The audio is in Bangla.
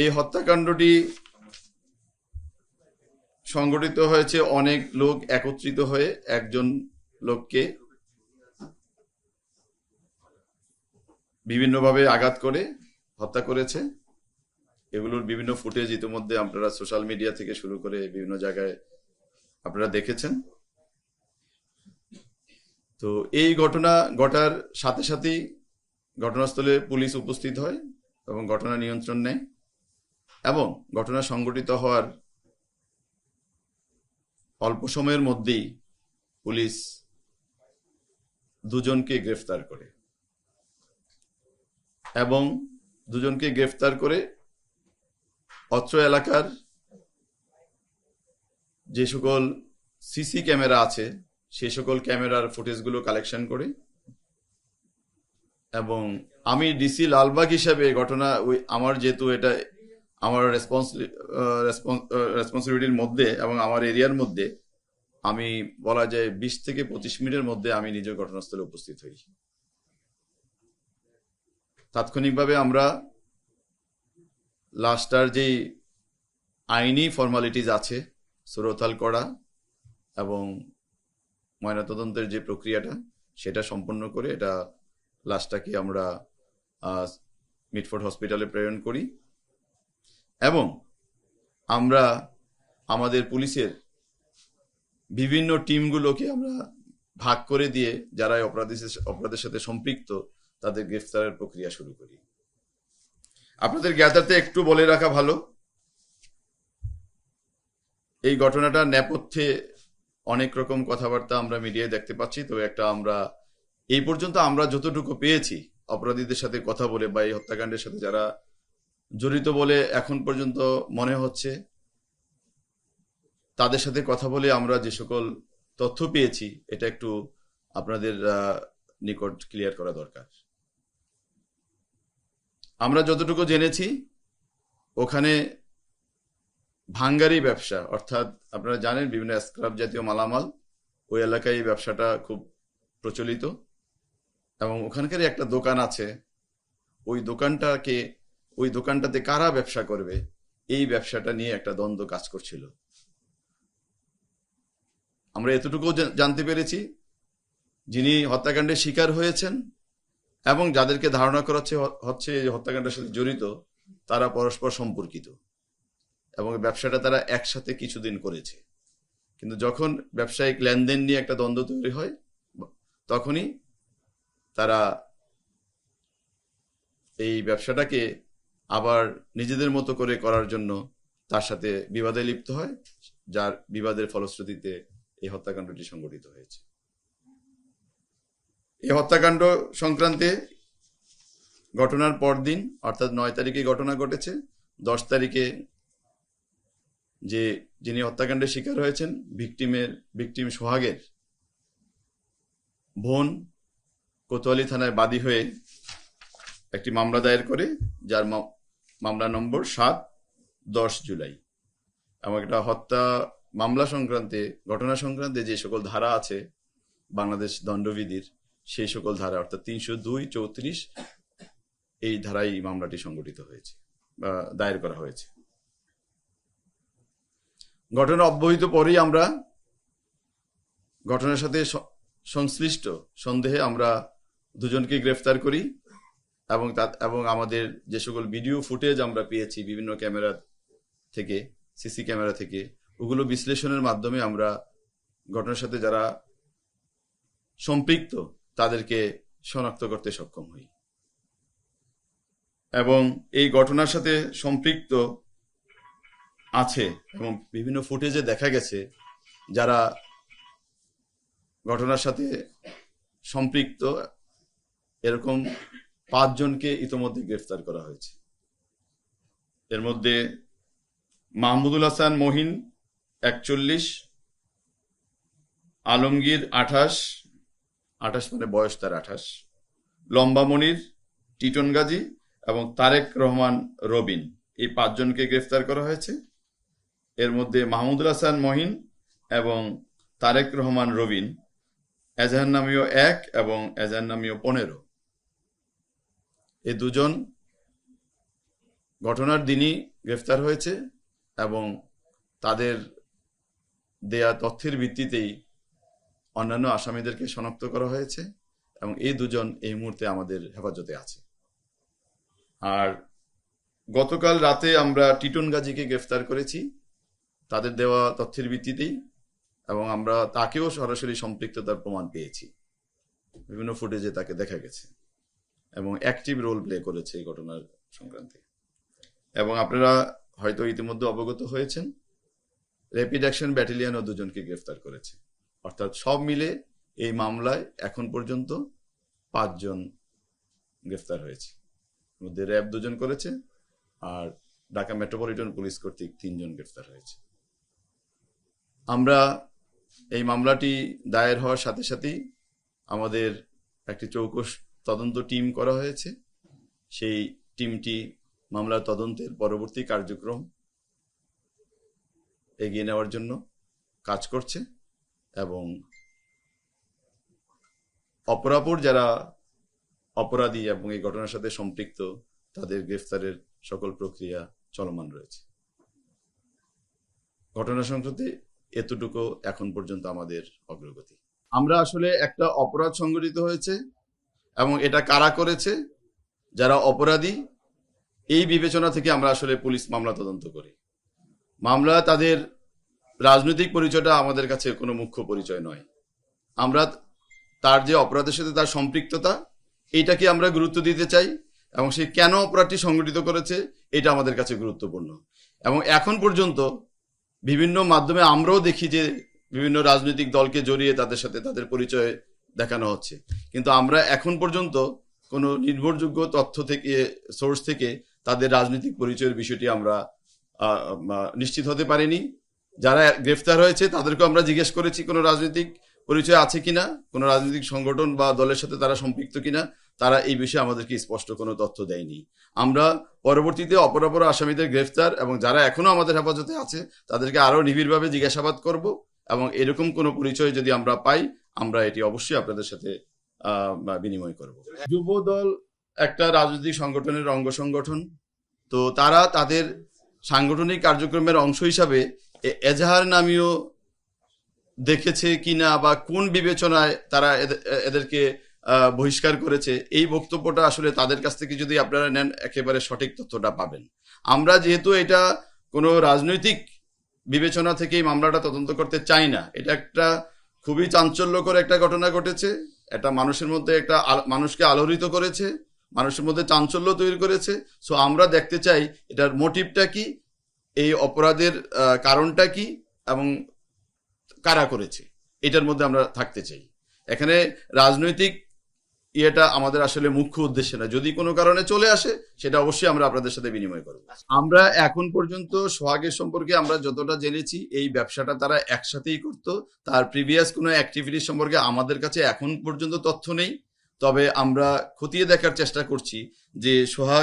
এই হত্যাকাণ্ডটি সংগঠিত হয়েছে অনেক লোক একত্রিত হয়ে একজন লোককে বিভিন্নভাবে আঘাত করে হত্যা করেছে। এগুলোর বিভিন্ন ফুটেজ ইতিমধ্যে আপনারা সোশ্যাল মিডিয়া থেকে শুরু করে বিভিন্ন জায়গায় আপনারা দেখেছেন। তো এই ঘটনা ঘটার সাথে সাথেই ঘটনাস্থলে পুলিশ উপস্থিত হয় এবং ঘটনা নিয়ন্ত্রণ নেয়। এবং ঘটনা সংঘটিত হওয়ার অল্প সময়ের মধ্যেই পুলিশ দুজনকে গ্রেফতার করে। এবং দুজনকে গ্রেফতার করে অত্র এলাকার যে সকল সিসি ক্যামেরা আছে সেই সকল ক্যামেরার ফুটেজগুলো কালেকশন করে এবং আমি ডিসি লালবাগ হিসাবে ঘটনা ওই আমার যেহেতু এটা আমার রেসপন্স রেসপন্সিবিলিটির মধ্যে এবং আমার এরিয়ার মধ্যে আমি বলা যায় বিশ থেকে পঁচিশ মিনিটের মধ্যে আমি নিজের ঘটনাস্থলে উপস্থিত হই। তাৎক্ষণিকভাবে আমরা লাস্টার যেই আইনি ফর্মালিটিজ আছে সুরতাল করা এবং ময়নাতদন্তের যে প্রক্রিয়াটা, সেটা সম্পন্ন করে এটা লাশটাকে আমরা মিটফোর্ড হসপিটালে প্রেরণ করি। এবং আমরা আমাদের পুলিশের বিভিন্ন টিমগুলোকে আমরা ভাগ করে দিয়ে যারা এই অপরাধীর সাথে সম্পৃক্ত, তাদের গ্রেফতারের প্রক্রিয়া শুরু করি। আপনাদের জ্ঞাতার্থে একটু বলে রাখা ভালো। এই ঘটনাটার নেপথ্যে অনেক রকম কথাবার্তা আমরা মিডিয়ায় দেখতে পাচ্ছি তো একটা আমরা এই পর্যন্ত আমরা যতটুকু পেয়েছি অপরাধীদের সাথে কথা বলে বা এই হত্যাকাণ্ডের সাথে যারা জড়িত বলে এখন পর্যন্ত মনে হচ্ছে। তাদের সাথে কথা বলে আমরা যে সকল তথ্য পেয়েছি, এটা একটু আপনাদের নিকট ক্লিয়ার করা দরকার। আমরা যতটুকু জেনেছি, ওখানে ভাঙ্গারি ব্যবসা, অর্থাৎ আপনারা জানেন বিভিন্ন স্ক্রাব জাতীয় মালামাল, ওই এলাকায় ব্যবসাটা খুব প্রচলিত। এবং ওখানকারই একটা দোকান আছে, ওই দোকানটাকে ওই দোকানটাতে কারা ব্যবসা করবে? এই ব্যবসাটা নিয়ে একটা দ্বন্দ্ব কাজ করছিল। আমরা এতটুকু জানতে পেরেছি। যিনি হত্যাকাণ্ডের শিকার হয়েছেন এবং যাদেরকে ধারণা করা হচ্ছে হত্যাকাণ্ডের সাথে জড়িত, তারা পরস্পর সম্পর্কিত এবং ব্যবসাটা তারা একসাথে কিছুদিন করেছে। কিন্তু যখন ব্যবসায়িক লেনদেন নিয়ে একটা দ্বন্দ্ব তৈরি হয়, তখনই তারা এই ব্যবসাটাকে আবার নিজেদের মতো করে করার জন্য তার সাথে বিবাদে লিপ্ত হয়, যার বিবাদের ফলশ্রুতিতে এই হত্যাকাণ্ডটি সংঘটিত হয়েছে। এই হত্যাকাণ্ড সংক্রান্তে ঘটনার পরদিন, অর্থাৎ নয় তারিখে ঘটনা ঘটেছে, দশ তারিখে যে যিনি হত্যাকাণ্ডের শিকার হয়েছেন, ভিকটিমের, ভিকটিম সোহাগের বোন কোতোয়ালি থানায় বাদী হয়ে একটি মামলা দায়ের করে, যার মামলা নম্বর সাত, দশ জুলাই। এবং একটা হত্যা মামলা সংক্রান্তে, ঘটনা সংক্রান্তে যে সকল ধারা আছে, বাংলাদেশ দণ্ডবিধির সেই সকল ধারা, অর্থাৎ তিনশো দুই চৌত্রিশ, এই ধারায় মামলাটি সংগঠিত হয়েছে, বা দায়ের করা হয়েছে। ঘটনা অব্যহিত পরেই আমরা ঘটনার সাথে সংশ্লিষ্ট সন্দেহে আমরা দুজনকে গ্রেফতার করি। এবং তা এবং আমাদের যে সকল ভিডিও ফুটেজ আমরা পেয়েছি বিভিন্ন ক্যামেরা থেকে সিসি ক্যামেরা থেকে, ওগুলো বিশ্লেষণের মাধ্যমে আমরা ঘটনার সাথে যারা সম্পৃক্ত, তাদেরকে শনাক্ত করতে সক্ষম হই। এবং এই ঘটনার সাথে সম্পৃক্ত আছে এবং বিভিন্ন ফুটেজে দেখা গেছে যারা ঘটনার সাথে সম্পৃক্ত, এরকম পাঁচজনকে ইতোমধ্যে গ্রেফতার করা হয়েছে। এর মধ্যে মাহমুদুল হাসান মহিন একচল্লিশ, আলমগীর আঠাশ আঠাশ মানে বয়স তার আঠাশ, লম্বা মনির, টিটন গাজী এবং তারেক রহমান রবিন এই পাঁচজনকে গ্রেফতার করা হয়েছে। এর মধ্যে মাহমুদুল হাসান মহিন এবং তারেক রহমান রবিন, এজাহার নামীয় এক এবং এজাহার নামীয় পনেরো। এই দুজন ঘটনার দিনই গ্রেফতার হয়েছে এবং তাদের দেয়া তথ্যের ভিত্তিতেই অন্যান্য আসামিদেরকে শনাক্ত করা হয়েছে এবং এই দুজন এই মুহূর্তে আমাদের হেফাজতে আছে। আর গতকাল রাতে আমরা টিটন গাজীকে গ্রেফতার করেছি তাদের দেওয়া তথ্যের ভিত্তিতেই এবং আমরা তাকেও সরাসরি সম্পৃক্ততার প্রমাণ পেয়েছি। বিভিন্ন ফুটেজে তাকে দেখা গেছে। এবং অ্যাক্টিভ রোল প্লে করেছে এই ঘটনার সংক্রান্তে। এবং আপনারা হয়তো ইতিমধ্যে অবগত হয়েছেন, র্যাপিড অ্যাকশন ব্যাটালিয়নও দুজনকে গ্রেফতার করেছে। অর্থাৎ সব মিলে এই মামলায় এখন পর্যন্ত পাঁচজন গ্রেফতার হয়েছে। মধ্যে র্যাব দুজন করেছে আর ঢাকা মেট্রোপলিটন পুলিশ কর্তৃক তিনজন গ্রেফতার হয়েছে। আমরা এই মামলাটি দায়ের হওয়ার সাথে সাথেই আমাদের একটি চৌকস তদন্ত টিম করা হয়েছে। সেই টিমটি মামলার তদন্তের পরবর্তী কার্যক্রম এগিয়ে নেওয়ার জন্য কাজ করছে এবং অপরাপর যারা অপরাধী এবং এই ঘটনার সাথে সম্পৃক্ত, তাদের গ্রেফতারের সকল প্রক্রিয়া চলমান রয়েছে। ঘটনা সংক্রান্তে এতটুকু এখন পর্যন্ত আমাদের অগ্রগতি। আমরা আসলে একটা অপরাধ সংঘটিত হয়েছে। এবং এটা কারা করেছে? যারা অপরাধী, এই বিবেচনা থেকে আমরা আসলে পুলিশ মামলা তদন্ত করি। মামলা তাদের রাজনৈতিক পরিচয়টা আমাদের কাছে কোনো মুখ্য পরিচয় নয়। আমরা তার যে অপরাধের সাথে তার সম্পৃক্ততা, এইটাকে আমরা গুরুত্ব দিতে চাই এবং সে কেন অপরাধটি সংগঠিত করেছে, এটা আমাদের কাছে গুরুত্বপূর্ণ। এবং এখন পর্যন্ত বিভিন্ন মাধ্যমে আমরাও দেখি যে বিভিন্ন রাজনৈতিক দলকে জড়িয়ে তাদের সাথে তাদের পরিচয় দেখানো হচ্ছে। কিন্তু আমরা এখন পর্যন্ত কোনো নির্ভরযোগ্য তথ্য থেকে সোর্স থেকে তাদের রাজনৈতিক পরিচয়ের বিষয়টি আমরা নিশ্চিত হতে পারিনি। যারা গ্রেফতার হয়েছে, তাদেরকেও আমরা জিজ্ঞেস করেছি কোনো রাজনৈতিক পরিচয় আছে কিনা, কোনো রাজনৈতিক সংগঠন বা দলের সাথে তারা সম্পৃক্ত কিনা, তারা এই বিষয়ে আমাদেরকে স্পষ্ট কোনো তথ্য দেয়নি। আমরা পরবর্তীতে অপরাপর আসামিদের গ্রেফতার এবং যারা এখনও আমাদের হেফাজতে আছে, তাদেরকে আরও নিবিড়ভাবে জিজ্ঞাসাবাদ করব এবং এরকম কোনো পরিচয় যদি আমরা পাই, আমরা এটি অবশ্যই আপনাদের সাথে বিনিময় করব। যুব দল একটা রাজনৈতিক সংগঠনের অঙ্গ সংগঠন। তো তারা তাদের সাংগঠনিক কার্যক্রমের অংশ হিসাবে এজাহার নামীয় দেখেছে কিনা বা কোন বিবেচনায় তারা এদে- এদেরকে বহিষ্কার করেছে, এই বক্তব্যটা আসলে তাদের কাছ থেকে যদি আপনারা নেন, একেবারে সঠিক তথ্যটা পাবেন। আমরা যেহেতু এটা কোনো রাজনৈতিক বিবেচনা থেকে এই মামলাটা তদন্ত করতে চাই না, এটা একটা খুবই চাঞ্চল্যকর একটা ঘটনা ঘটেছে। এটা মানুষের মধ্যে একটা মানুষকে আলোড়িত করেছে, মানুষের মধ্যে চাঞ্চল্য তৈরি করেছে। সো আমরা দেখতে চাই এটার মোটিভটা কি, এই অপরাধের কারণটা কি, এবং কারা করেছে, এটার মধ্যে আমরা থাকতে চাই। এখানে রাজনৈতিক ইয়েটা আমাদের আসলে মুখ্য উদ্দেশ্য না। যদি কোনো কারণে চলে আসে, সেটা অবশ্যই আমরা আপনাদের সাথে বিনিময় করব। আমরা এখন পর্যন্ত সোহাগের সম্পর্কে আমরা যতটা জেনেছি, এই ব্যবসাটা তারা একসাথেই করত। তার প্রিভিয়াস কোনো অ্যাক্টিভিটি সম্পর্কে আমাদের কাছে এখন পর্যন্ত তথ্য নেই। তবে আমরা খতিয়ে দেখার চেষ্টা করছি যে সোহাগ